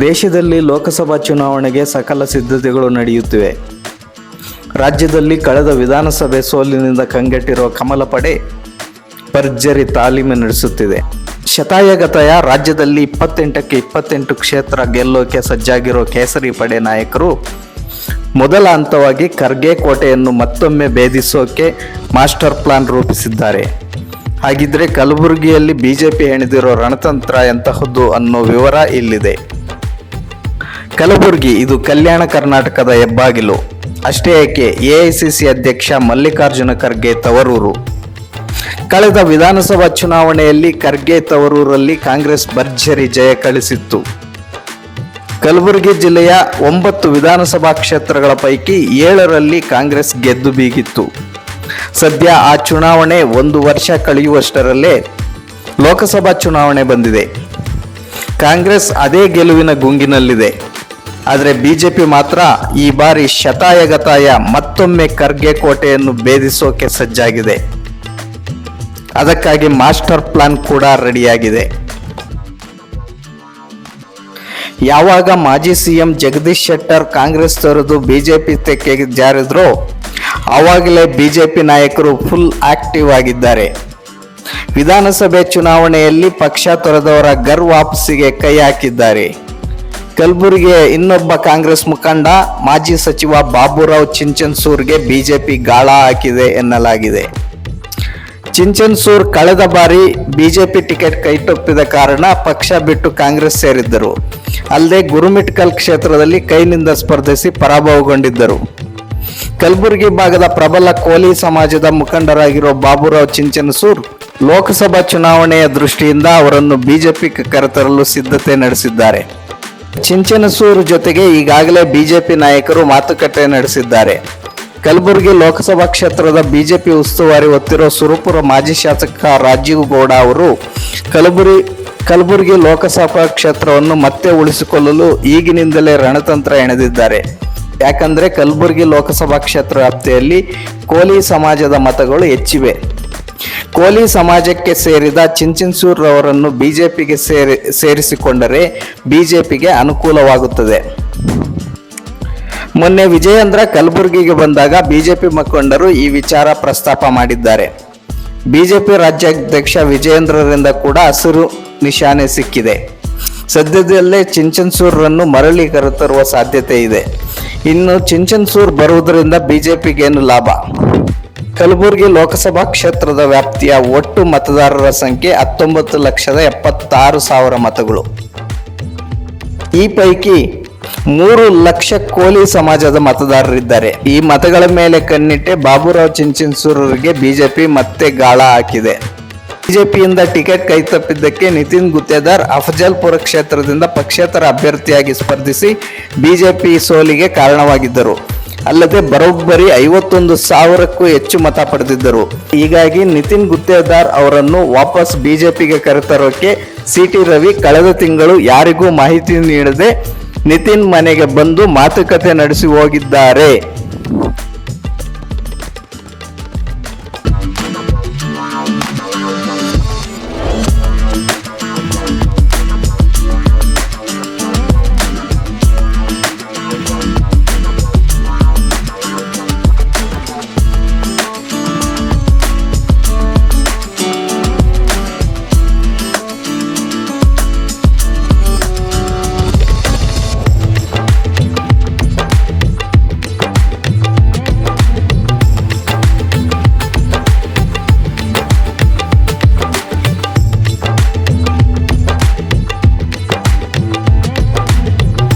ದೇಶದಲ್ಲಿ ಲೋಕಸಭಾ ಚುನಾವಣೆಗೆ ಸಕಲ ಸಿದ್ಧತೆಗಳು ನಡೆಯುತ್ತಿವೆ. ರಾಜ್ಯದಲ್ಲಿ ಕಳೆದ ವಿಧಾನಸಭೆ ಸೋಲಿನಿಂದ ಕಂಗೆಟ್ಟಿರುವ ಕಮಲ ಪಡೆ ಭರ್ಜರಿ ತಾಲೀಮು ನಡೆಸುತ್ತಿದೆ. ಶತಾಯಗತಾಯ ರಾಜ್ಯದಲ್ಲಿ ಇಪ್ಪತ್ತೆಂಟಕ್ಕೆ ಇಪ್ಪತ್ತೆಂಟು ಕ್ಷೇತ್ರ ಗೆಲ್ಲೋಕೆ ಸಜ್ಜಾಗಿರೋ ಕೇಸರಿ ಪಡೆ ನಾಯಕರು ಮೊದಲ ಹಂತವಾಗಿ ಖರ್ಗೆ ಕೋಟೆಯನ್ನು ಮತ್ತೊಮ್ಮೆ ಭೇದಿಸೋಕೆ ಮಾಸ್ಟರ್ ಪ್ಲಾನ್ ರೂಪಿಸಿದ್ದಾರೆ. ಹಾಗಿದ್ರೆ ಕಲಬುರಗಿಯಲ್ಲಿ ಬಿಜೆಪಿ ಹೆಣೆದಿರೋ ರಣತಂತ್ರ ಎಂತಹದ್ದು ಅನ್ನೋ ವಿವರ ಇಲ್ಲಿದೆ. ಕಲಬುರಗಿ, ಇದು ಕಲ್ಯಾಣ ಕರ್ನಾಟಕದ ಹೆಬ್ಬಾಗಿಲು. ಅಷ್ಟೇ ಏಕೆ, ಎಐಸಿಸಿ ಅಧ್ಯಕ್ಷ ಮಲ್ಲಿಕಾರ್ಜುನ ಖರ್ಗೆ ತವರೂರು. ಕಳೆದ ವಿಧಾನಸಭಾ ಚುನಾವಣೆಯಲ್ಲಿ ಖರ್ಗೆ ತವರೂರಲ್ಲಿ ಕಾಂಗ್ರೆಸ್ ಭರ್ಜರಿ ಜಯ ಕಳಿಸಿತ್ತು. ಕಲಬುರಗಿ ಜಿಲ್ಲೆಯ ಒಂಬತ್ತು ವಿಧಾನಸಭಾ ಕ್ಷೇತ್ರಗಳ ಪೈಕಿ ಏಳರಲ್ಲಿ ಕಾಂಗ್ರೆಸ್ ಗೆದ್ದು ಬೀಗಿತ್ತು. ಸದ್ಯ ಆ ಚುನಾವಣೆ ಒಂದು ವರ್ಷ ಕಳೆಯುವಷ್ಟರಲ್ಲೇ ಲೋಕಸಭಾ ಚುನಾವಣೆ ಬಂದಿದೆ. ಕಾಂಗ್ರೆಸ್ ಅದೇ ಗೆಲುವಿನ ಗುಂಗಿನಲ್ಲಿದೆ. ಆದರೆ ಬಿಜೆಪಿ ಮಾತ್ರ ಈ ಬಾರಿ ಶತಾಯಗತಾಯ ಮತ್ತೊಮ್ಮೆ ಖರ್ಗೆ ಕೋಟೆಯನ್ನು ಭೇದಿಸೋಕೆ ಸಜ್ಜಾಗಿದೆ. ಅದಕ್ಕಾಗಿ ಮಾಸ್ಟರ್ ಪ್ಲಾನ್ ಕೂಡ ರೆಡಿಯಾಗಿದೆ. ಯಾವಾಗ ಮಾಜಿ ಸಿಎಂ ಜಗದೀಶ್ ಶೆಟ್ಟರ್ ಕಾಂಗ್ರೆಸ್ ತೊರೆದು ಬಿಜೆಪಿ ತೆಕ್ಕೆಗೆ ಜಾರಿದ್ರೋ, ಆವಾಗಲೇ ಬಿಜೆಪಿ ನಾಯಕರು ಫುಲ್ ಆಕ್ಟಿವ್ ಆಗಿದ್ದಾರೆ. ವಿಧಾನಸಭೆ ಚುನಾವಣೆಯಲ್ಲಿ ಪಕ್ಷ ತೊರೆದವರ ಗರ್ ವಾಪಸಿಗೆ ಕೈ ಹಾಕಿದ್ದಾರೆ. ಕಲಬುರಗಿಯ ಇನ್ನೊಬ್ಬ ಕಾಂಗ್ರೆಸ್ ಮುಖಂಡ ಮಾಜಿ ಸಚಿವ ಬಾಬುರಾವ್ ಚಿಂಚನ್ಸೂರ್ಗೆ ಬಿಜೆಪಿ ಗಾಳ ಹಾಕಿದೆ ಎನ್ನಲಾಗಿದೆ. ಚಿಂಚನ್ಸೂರ್ ಕಳೆದ ಬಾರಿ ಬಿಜೆಪಿ ಟಿಕೆಟ್ ಕೈತಪ್ಪಿದ ಕಾರಣ ಪಕ್ಷ ಬಿಟ್ಟು ಕಾಂಗ್ರೆಸ್ ಸೇರಿದ್ದರು. ಅಲ್ಲದೆ ಗುರುಮಿಟ್ಕಲ್ ಕ್ಷೇತ್ರದಲ್ಲಿ ಕೈನಿಂದ ಸ್ಪರ್ಧಿಸಿ ಪರಾಭವಗೊಂಡಿದ್ದರು. ಕಲಬುರಗಿ ಭಾಗದ ಪ್ರಬಲ ಕೋಲಿ ಸಮಾಜದ ಮುಖಂಡರಾಗಿರುವ ಬಾಬುರಾವ್ ಚಿಂಚನ್ಸೂರ್ ಲೋಕಸಭಾ ಚುನಾವಣೆಯ ದೃಷ್ಟಿಯಿಂದ ಅವರನ್ನು ಬಿಜೆಪಿ ಕರೆತರಲು ಸಿದ್ಧತೆ ನಡೆಸಿದ್ದಾರೆ. ಚಿಂಚನಸೂರ್ ಜೊತೆಗೆ ಈಗಾಗಲೇ ಬಿಜೆಪಿ ನಾಯಕರು ಮಾತುಕತೆ ನಡೆಸಿದ್ದಾರೆ. ಕಲಬುರಗಿ ಲೋಕಸಭಾ ಕ್ಷೇತ್ರದ ಬಿಜೆಪಿ ಉಸ್ತುವಾರಿ ಹೊತ್ತಿರುವ ಸುರಪುರ ಮಾಜಿ ಶಾಸಕ ರಾಜೀವ್ ಗೌಡ ಅವರು ಕಲಬುರಗಿ ಕಲಬುರಗಿ ಲೋಕಸಭಾ ಕ್ಷೇತ್ರವನ್ನು ಮತ್ತೆ ಉಳಿಸಿಕೊಳ್ಳಲು ಈಗಿನಿಂದಲೇ ರಣತಂತ್ರ ಎಣೆದಿದ್ದಾರೆ. ಯಾಕಂದರೆ ಕಲಬುರಗಿ ಲೋಕಸಭಾ ಕ್ಷೇತ್ರ ವ್ಯಾಪ್ತಿಯಲ್ಲಿ ಕೋಲಿ ಸಮಾಜದ ಮತಗಳು ಹೆಚ್ಚಿವೆ. ಕೋಲಿ ಸಮಾಜಕ್ಕೆ ಸೇರಿದ ಚಿಂಚಿನ್ಸೂರ್ ಅವರನ್ನು ಬಿಜೆಪಿಗೆ ಸೇರಿ, ಸೇರಿಸಿಕೊಂಡರೆ ಬಿಜೆಪಿಗೆ ಅನುಕೂಲವಾಗುತ್ತದೆ. ಮೊನ್ನೆ ವಿಜಯೇಂದ್ರ ಕಲಬುರಗಿಗೆ ಬಂದಾಗ ಬಿಜೆಪಿ ಮುಖಂಡರು ಈ ವಿಚಾರ ಪ್ರಸ್ತಾಪ ಮಾಡಿದ್ದಾರೆ. ಬಿಜೆಪಿ ರಾಜ್ಯಾಧ್ಯಕ್ಷ ವಿಜಯೇಂದ್ರರಿಂದ ಕೂಡ ಹಸಿರು ನಿಶಾನೆ ಸಿಕ್ಕಿದೆ. ಸದ್ಯದಲ್ಲೇ ಚಿಂಚನ್ಸೂರನ್ನು ಮರಳಿ ಕರೆತರುವ ಸಾಧ್ಯತೆ ಇದೆ. ಇನ್ನು ಚಿಂಚನ್ಸೂರ್ ಬರುವುದರಿಂದ ಬಿಜೆಪಿಗೇನು ಲಾಭ? ಕಲಬುರಗಿ ಲೋಕಸಭಾ ಕ್ಷೇತ್ರದ ವ್ಯಾಪ್ತಿಯ ಒಟ್ಟು ಮತದಾರರ ಸಂಖ್ಯೆ ಹತ್ತೊಂಬತ್ತು ಲಕ್ಷದ ಎಪ್ಪತ್ತಾರು ಸಾವಿರ ಮತಗಳು. ಈ ಪೈಕಿ ಮೂರು ಲಕ್ಷ ಕೋಲಿ ಸಮಾಜದ ಮತದಾರರಿದ್ದಾರೆ. ಈ ಮತಗಳ ಮೇಲೆ ಕಣ್ಣಿಟ್ಟೆ ಬಾಬುರಾವ್ ಚಿಂಚಿನ್ಸೂರರಿಗೆ ಬಿಜೆಪಿ ಮತ್ತೆ ಗಾಳ ಹಾಕಿದೆ. ಬಿಜೆಪಿಯಿಂದ ಟಿಕೆಟ್ ಕೈತಪ್ಪಿದ್ದಕ್ಕೆ ನಿತಿನ್ ಗುತ್ತೇದಾರ್ ಅಫಜಲ್ಪುರ ಕ್ಷೇತ್ರದಿಂದ ಪಕ್ಷೇತರ ಅಭ್ಯರ್ಥಿಯಾಗಿ ಸ್ಪರ್ಧಿಸಿ ಬಿಜೆಪಿ ಸೋಲಿಗೆ ಕಾರಣವಾಗಿದ್ದರು. ಅಲ್ಲದೆ ಬರೋಬ್ಬರಿ ಐವತ್ತೊಂದು ಸಾವಿರಕ್ಕೂ ಹೆಚ್ಚು ಮತ ಪಡೆದಿದ್ದರು. ಹೀಗಾಗಿ ನಿತಿನ್ ಗುತ್ತೇದಾರ್ ಅವರನ್ನು ವಾಪಸ್ ಬಿಜೆಪಿಗೆ ಕರೆತರೋಕೆ ಸಿಟಿ ರವಿ ಕಳೆದ ತಿಂಗಳು ಯಾರಿಗೂ ಮಾಹಿತಿ ನೀಡದೆ ನಿತಿನ್ ಮನೆಗೆ ಬಂದು ಮಾತುಕತೆ ನಡೆಸಿ ಹೋಗಿದ್ದಾರೆ.